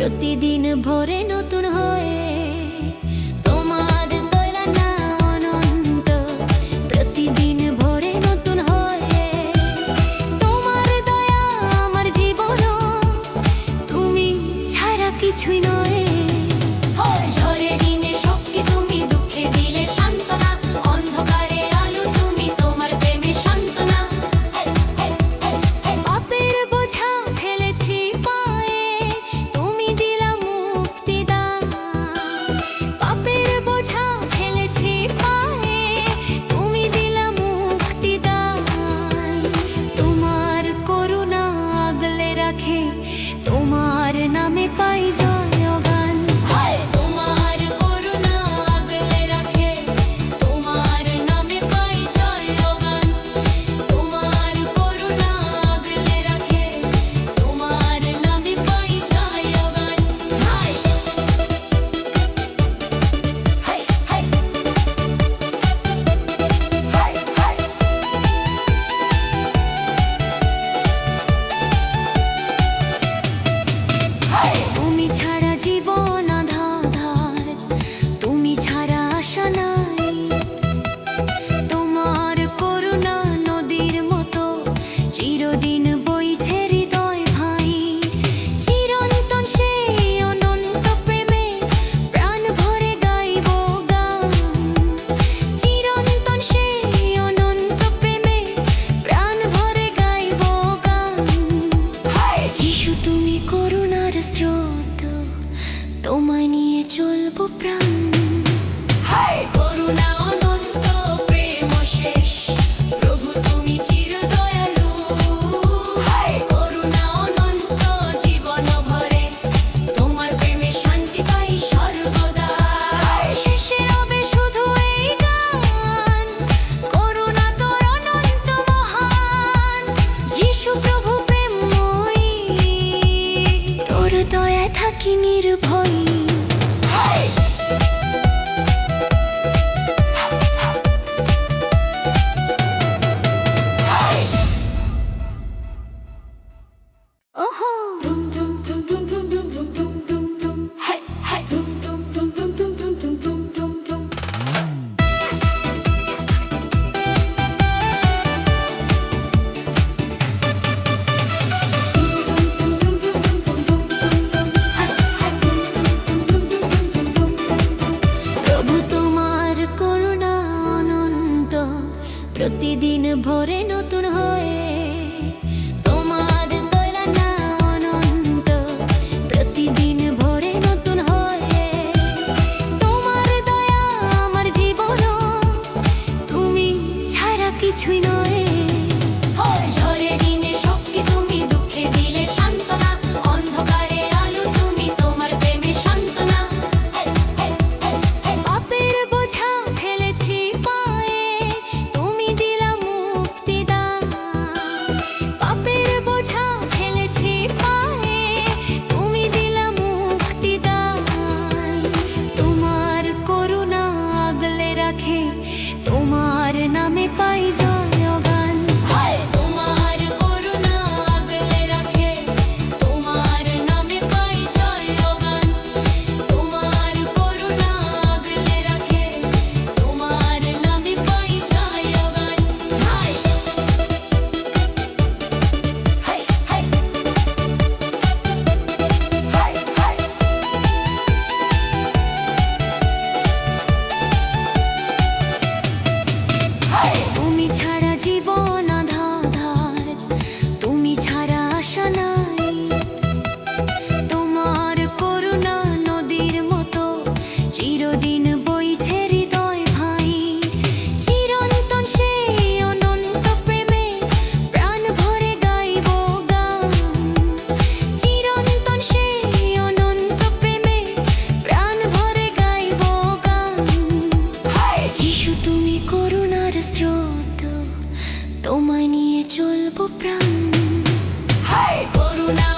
প্রতিদিন ভরে নতুন স্রোত তোমায় নিয়ে চলবো প্রাণ। করুণা প্রতিদিন ভোরে নতুন হয়ে স্রোত তোমায় নিয়ে চলবো প্রাণ। করুণা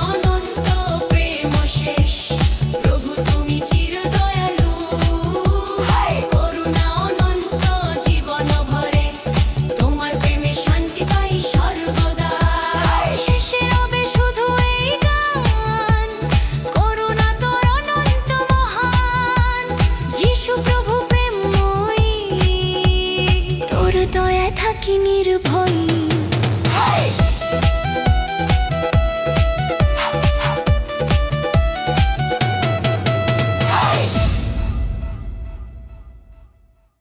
watching you